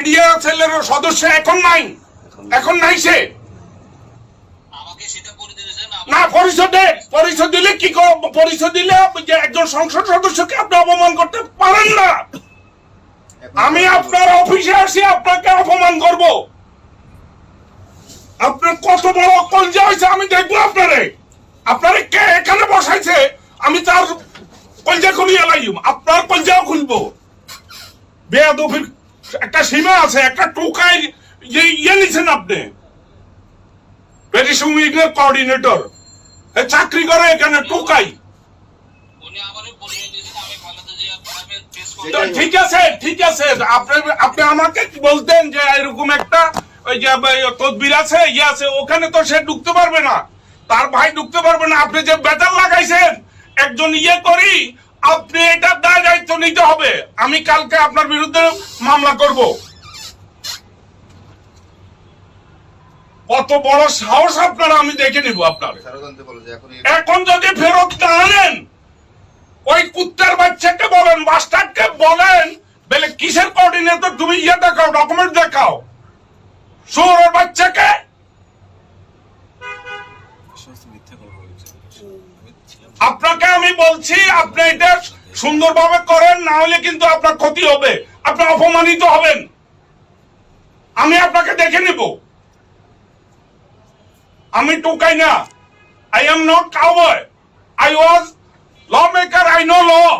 Media সেলের সদস্য এখন নাই। এখন নাই সে। না পরিষদে পরিষদ দিলে কি পরিষদ দিলে যে একজন সংসদ সদস্যকে আপনি অপমান করতে পারেন না। আমি আপনার অফিসে আসি আপনাকে অপমান করব। আপনার কত বড় কলজা হয়েছে আমি দেখব আপনারে। আপনারে কে এখানে বসাইছে আমি তার কলজা খুলিয়ে লাইম। আপনার কলজাও খুলবো। বেয়াদফির একটা সীমা আছে একটা টোকাই যে ইয়ে নিছেন আপনি। উইংয়ের কোঅর্ডিনেটর চাকরি করে এখানে টোকাই। ঠিক আছে ঠিক আছে। আপনি আপনি আমাকে বলতেন যে এরকম একটা ওই যে তদবির আছে ইয়ে আছে ওখানে তো সে ঢুকতে পারবে না। তার ভাই ঢুকতে পারবে না। আপনি যে বেতন লাগাইছেন একজন ইয়ে করি আপনি এটা দায় দায়িত্ব নিতে হবে। আমি কালকে আপনার বিরুদ্ধে মামলা করব। কত বড় সাহস আপনারা আমি দেখে নিব আপনার। ষড়যন্ত্র বলে যে এখন এখন যদি ফেরত না আনেন ওই কুত্তার বাচ্চাকে বলেন মাস্টারকে বলেন বলে কিসের কোঅর্ডিনেটর তুমি ইয়ে দেখাও ডকুমেন্ট দেখাও। শহরের বাচ্চাকে। আপনাকে আমি বলছি আপনি এটা সুন্দরভাবে করেন, না হলে কিন্তু আপনার ক্ষতি হবে আপনি অপমানিত হবেন আমি আপনাকে দেখে নিব আমি টোকাই না I am not cowboy. I was lawmaker. I know law.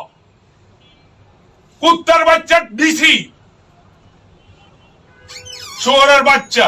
কুত্তার বাচ্চা ডিসি শোয়ারের বাচ্চা